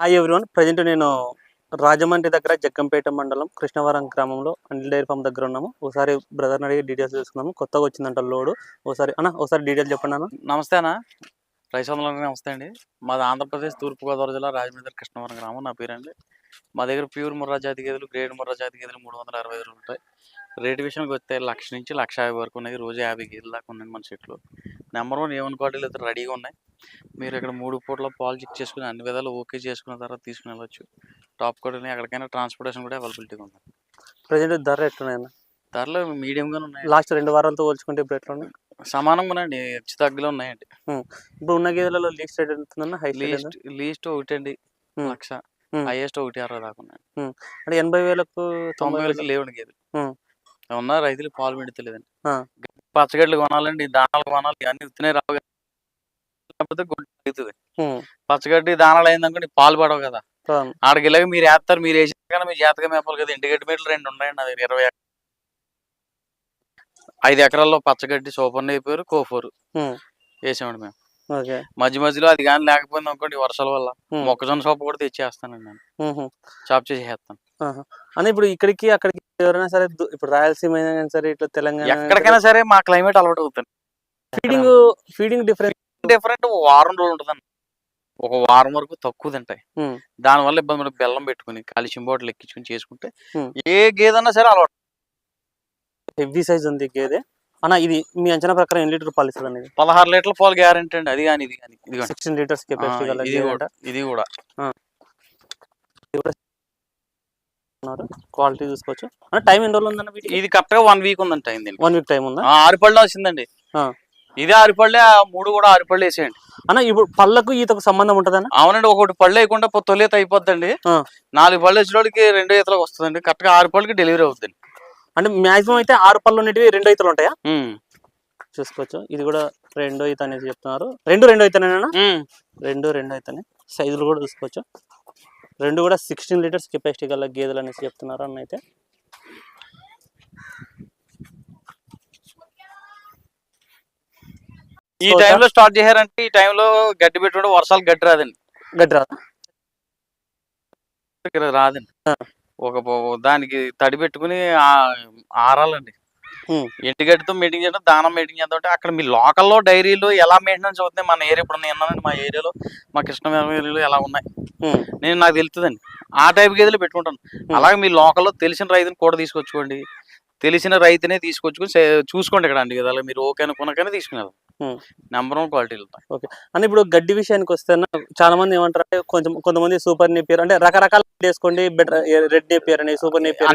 Hi everyone present నేను రాజమండ్రి దగ్గర జగ్గంపేట మండలం కృష్ణవరం గ్రామంలో అనిల్ డైరీ ఫామ్ దగ్గర ఉన్నాము. ఒకసారి బ్రదర్ని అడిగి డీటెయిల్స్ తెలుసుకున్నాము కొత్తగా వచ్చిందంట లోడు. ఒకసారి అన్న ఒకసారి డీటెయిల్స్ చెప్పండి అన్న. నమస్తే అన్న. రైస్ నమస్తే అండి. మాది ఆంధ్రప్రదేశ్ తూర్పుగోదావరి జిల్లా రాజమండ్రి కృష్ణవరం గ్రామం. నా పేరండి. మా దగ్గర ప్యూర్ ముర్రా జాతి గేదెలు గ్రేడ్ ముర్రా జాతి గేదెలు మూడు వందల అరవై ఐదు ఉంటాయి. రేటు విషయంకి వస్తే లక్ష నుంచి లక్ష యాభై వరకు ఉన్నాయి. రోజు యాభై గేదెల దాకా ఉన్నాయి మన చెట్లు. నెంబర్ వన్ ఏమన్ క్వాలిటీలు అయితే రెడీగా ఉన్నాయి. మీరు ఇక్కడ మూడు పూట్ల పాలు చెక్ చేసుకుని అన్ని విధాలు ఓకే చేసుకున్న తర్వాత తీసుకుని వెళ్ళొచ్చు. టాప్ క్వాలిటీ ఎక్కడికైనా ట్రాన్స్పోర్టేషన్ కూడా అవైలబిలిటీగా ఉంది. ప్రజెంట్ ధర ఎట్లున్నాయన్న? ధరలు మీడియంగానే ఉన్నాయి. లాస్ట్ రెండు వారాలతో పోల్చుకుంటే ఇప్పుడు ఎట్లా ఉన్నాయి. సమానంగా ఉన్నాయండి హెచ్చు తగ్గులు ఉన్నాయండి. ఇప్పుడు ఉన్న గేదెలలో లీస్ట్ రేట్ ఎంతుందన్న హై లీస్ట్ లీస్ట్ ఒకటి అండి. లక్ష. హైయెస్ట్ ఒకటి అరవై దాకా ఉన్నాయి. అంటే ఎనభై వేలకు తొంభై వేలకి లేవండి గేదెలు. ఉన్న రైతులు పాలు పెడతలేదండి. ఆ. పచ్చగడ్డలు కొనాలండి దానాలు కొనాలి అన్ని ఉత్తినే రావు. లేకపోతే గుడ్డు అవుతుంది. పచ్చగడ్డి దానాలు అయిందనుకోండి పాలు పడవు కదా. ఆడికి వెళ్ళాక మీరు వేస్తారు మీరు వేసిన కానీ మీరు జాతకం మేపాలి కదా. ఇంటిగడ్డి మీటలు రెండు ఉన్నాయండి నా దగ్గర ఇరవై ఐదు ఎకరాల్లో పచ్చగడ్డి సూపర్ నేపారు కోఫోరు. వేసామండి మేము. మధ్య మధ్యలో అది కానీ లేకపోయింది అనుకోండి వర్షాల వల్ల. మొక్కజొన్న సోపు కూడా తెచ్చేస్తానండి నేను. చాప్ చేసి వేస్తాను. అన్న ఇప్పుడు ఇక్కడికి అక్కడికి ఎవరైనా సరే దు- ఇప్పుడు రాయలసీమ అయినా కానీ సరే ఇట్లా తెలంగాణ ఎక్కడికైనా సరే మా క్లైమేట్ అలవాటు అవుతుంది. ఫీడింగ్ ఫీడింగ్ డిఫరెన్స్ డిఫరెంట్ వారం రోజులు ఉంటుందండి ఒక వారం వరకు తక్కువ తింటాయి. ఉమ్. దానివల్ల ఇబ్బంది పడి బెల్లం పెట్టుకుని కాల్షియం బాటిల్ ఎక్కించుకుని చేసుకుంటే. ఏ గేదన్నా సరే అలవాటు. హెవీ సైజ్ ఉంది గేదె. అన్న ఇది మీ అంచనా ప్రకారం ఎన్ని లీటర్ పాలు ఇస్తుంది అనేది పదహారు లీటర్ల పాలు గ్యారెంటీ అండి. అది కానీ ఇది కానీ ఇది కానీ. సిక్స్టీన్ లీటర్స్ కెపాసిటీ గల ఇది గేదె కూడా ఇది కూడా. క్వాలిటీ చూసుకోవచ్చు. అన్న టైం ఎన్ని రోజులు ఉందన్న వీటికి? ఇది కరెక్ట్గా వన్ వీక్ ఉందంట అయింది వన్ వీక్ టైం ఉందా? ఆరు పళ్ళు వచ్చిందండి. ఇదే ఆరు పళ్ళే ఆ మూడు కూడా ఆరు పళ్ళు వేసేయండి. అన్న ఇప్పుడు పళ్ళకు ఈతకు సంబంధం ఉంటుందన్న? అవునండి ఒకటి పళ్ళు వేయకుండా ఈత అయిపోద్దండి. నాలుగు పళ్ళు వచ్చినోడికి రెండో ఈతలకు వస్తుందండి. కరెక్ట్గా ఆరు పళ్ళకి డెలివరీ అవుతుంది అంటే మాక్సిమం అయితే ఆరు పళ్ళు ఉండేటివి రెండు ఈతలు ఉంటాయా. చూసుకోవచ్చు. ఇది కూడా రెండో ఈత అనేది చెప్తున్నారు. రెండు రెండో ఈతనేనా. రెండు రెండు అయితేనే సైజులు కూడా చూసుకోవచ్చు. రెండు కూడా సిక్స్టీన్ లీటర్స్ కెపాసిటీ గల గేదెలు అనేసి చెప్తున్నారు అన్న అయితే ఈ టైంలో స్టార్ట్ చేశారంటే ఈ టైంలో గడ్డి పెట్టుకుంటే వర్షాలు గడ్డి రాదండి. గడ్డి రాదా. రాదండి. ఒక దానికి తడి పెట్టుకుని ఆరాలండి. ఉమ్. ఎంటి గడ్డితో మీటింగ్ చేయడం దానం మీటింగ్ చేద్దాం అక్కడ మీ లోకల్లో డైరీలు ఎలా మెయింటెనెన్స్ అవుతుంది మన ఏరియా ఇప్పుడు నేను మా ఏరియాలో మా కృష్ణ ఏరియాలో ఎలా ఉన్నాయి? నేను నాకు తెలుస్తుందండి. ఆ టైప్ గేదెలు పెట్టుకుంటాను. అలాగే మీ లోకల్లో తెలిసిన రైతుని కూడా తీసుకొచ్చుకోండి. తెలిసిన రైతునే తీసుకొచ్చుకొని చూసుకోండి ఇక్కడ అండి కదా మీరు ఓకే అనుకున్నాకనే తీసుకునేది. నెంబర్ వన్ క్వాలిటీలు అని ఇప్పుడు గడ్డి విషయానికి వస్తే చాలా మంది ఏమంటారు అంటే కొంచెం కొంతమంది సూపర్ నేపియర్ అంటే రకరకాల వేసుకోండి బెటర్ రెడ్ నేపియర్ అని సూపర్ నేపియర్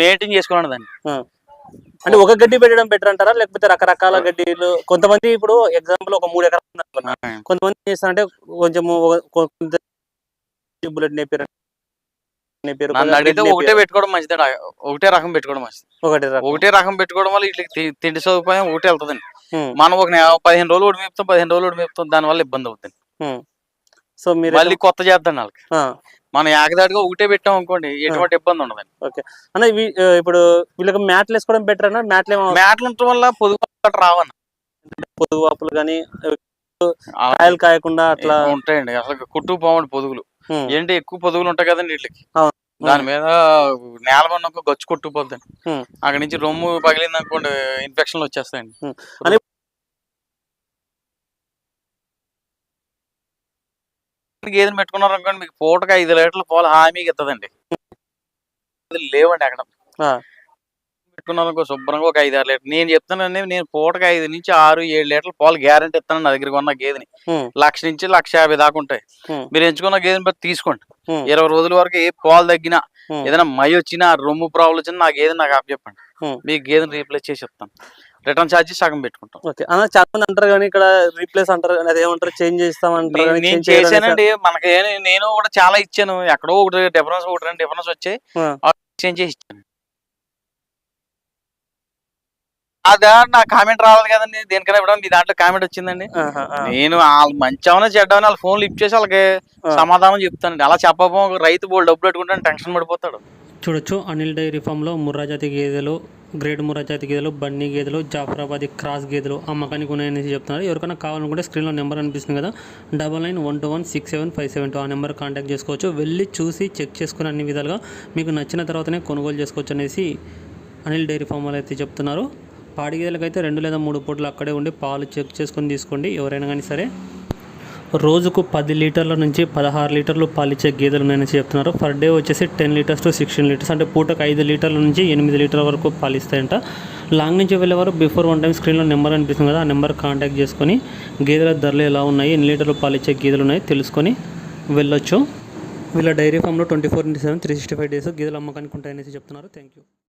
మెయింటైన్ చేసుకోండి దాన్ని. అంటే ఒక గడ్డి పెట్టడం బెటర్ అంటారా? లేకపోతే రకరకాల గడ్డిలు? కొంతమంది ఇప్పుడు ఎగ్జాంపుల్ ఒక మూడు ఎకరాలు. కొంతమంది చేస్తారంటే కొంచెం బుల్లెట్ ఒకటే పెట్టుకోవడం మంచిది ఒకటే రకం పెట్టుకోవడం మంచిది. ఒకటి రకం. ఒకటే రకం పెట్టుకోవడం వల్ల ఇట్లా తిండి సదుపాయం ఒకటే వెళ్తుందండి. ఉమ్, మనం ఒక పదిహేను రోజులు ఒకటి మేపుతాం పదిహేను రోజులు ఒకటి మేపుతాం దాని వల్ల ఇబ్బంది అవుతుంది. సో మీరు మళ్ళీ కొత్త చేద్దాం వాళ్ళకి మనం ఏకదాటిగా ఒకటే పెట్టాం అనుకోండి ఎటువంటి ఇబ్బంది ఉండదండి అన్న ఇవి ఆ, ఇప్పుడు వీళ్ళకి మ్యాట్లు వేసుకోవడం బెటర్ అన్న? మ్యాట్లు ఏమో మ్యాట్లు ఉండటం వల్ల పొదుగు రావన్న. పొదుగు వాపులు కానీ కాయలు కాయకుండా అట్లా ఉంటాయండి. అసలు కుట్టు పోవండి పొదుగులు. ఏంటి ఎక్కువ పొదుగులు ఉంటాయి కదండి వీటికి. దాని మీద నేల ఒక గచ్చు కొట్టుకుపోద్దండి. అక్కడ నుంచి రొమ్ము పగిలింది అనుకోండి ఇన్ఫెక్షన్లు వచ్చేస్తాయండి. గేదెలు పెట్టుకున్నారు అనుకోండి మీకు పూటకి ఐదు లీటర్ల పాలు హామీకి ఇస్తుందండి లేవండి అక్కడ. అనుకో శుభ్రంగా ఒక ఐదు ఆరు లీటర్. నేను చెప్తానండి నేను పూటకి ఐదు నుంచి ఆరు ఏడు లీటర్ల పాలు గ్యారంటీ ఇస్తాను నా దగ్గర ఉన్న గేదెని. లక్ష నుంచి లక్ష యాభై దాకా ఉంటాయి. మీరు ఎంచుకున్న గేదెని బట్టి తీసుకోండి. ఇరవై రోజుల వరకు ఏ పాలు తగ్గినా. ఏదైనా మై వచ్చినా రొమ్ము ప్రాబ్లం వచ్చినా నా గేదెని నాకు ఆప్ చెప్పండి. మీ గేదెని రీప్లేస్ చేసి చెప్తాను. రిటర్న్ ఛార్జెస్ సగం పెట్టుకుంటాం. ఓకే. అన్న చాలా మంది అంటారు కానీ ఇక్కడ రీప్లేస్ అంటారు కానీ అదేమంటారు? చేంజ్ చేస్తాం అంటారు నేను- చేశానండి. మనకి నేను కూడా చాలా ఇచ్చాను. ఎక్కడో ఒకటి డిఫరెన్స్ ఒకటి రెండు డిఫరెన్స్ వచ్చాయి. ఆ. చేంజ్ చేసి ఇచ్చాను. అదా నా కామెంట్ రావాలి కదండి. దేనికైనా ఇవ్వడం మీ దాంట్లో కామెంట్ వచ్చిందండి. నేను వాళ్ళు మంచి అవునా చెడ్డమని వాళ్ళ ఫోన్ లిఫ్ట్ చేసి వాళ్ళకి. సమాధానం చెప్తానండి. అలా చెప్పబో రైతు బోల్ డబ్బులు పెట్టుకుంటాను టెన్షన్ పడిపోతాడు. చూడొచ్చు. అనిల్ డైరీ ఫామ్లో ముర్రా జాతి గేదెలు గ్రేడ్ మురా జాతి గేదెలు బన్నీ గేదెలు జాఫరాబాది క్రాస్ గేదెలు అమ్మకానికి ఉన్నాయనేసి చెప్తున్నారు. ఎవరికైనా కావాలనుకుంటే స్క్రీన్లో నెంబర్ అనిపిస్తుంది కదా double nine one two one six seven five seven two ఆ నెంబర్ కాంటాక్ట్ చేసుకోవచ్చు. వెళ్ళి చూసి చెక్ చేసుకుని అన్ని విధాలుగా మీకు నచ్చిన తర్వాతనే కొనుగోలు చేసుకోవచ్చు అనేసి అనిల్ డైరీ ఫామ్ వాళ్ళు అయితే చెప్తున్నారు. పాడి గేదెలకు అయితే రెండు లేదా మూడు పూటలు అక్కడే ఉండి పాలు చెక్ చేసుకొని తీసుకోండి. ఎవరైనా కానీ సరే రోజుకు పది లీటర్ల నుంచి పదహారు లీటర్లు పాలిచ్చే గేదెలు ఉన్నాయని చెప్తున్నారు. పర్ డే వచ్చేసి ten litres to sixteen litres అంటే పూటకు ఐదు లీటర్ల నుంచి ఎనిమిది లీటర్ల వరకు పాలిస్తాయంట. లాంగ్ నుంచి వెళ్ళేవారు బిఫోర్ వన్ టైం స్క్రీన్లో నెంబర్ అనిపిస్తుంది కదా ఆ నెంబర్ కాంటాక్ట్ చేసుకొని గేదెల ధరలు ఎలా ఉన్నాయి ఎన్ని లీటర్లు పాలిచ్చే గేదెలు ఉన్నాయి తెలుసుకొని వెళ్ళొచ్చు. వీళ్ళ డైరీ ఫామ్లో twenty four into seven three sixty five days గేదెలు అమ్మకానికి ఉంటాయనేసి చెప్తున్నారు. Thank you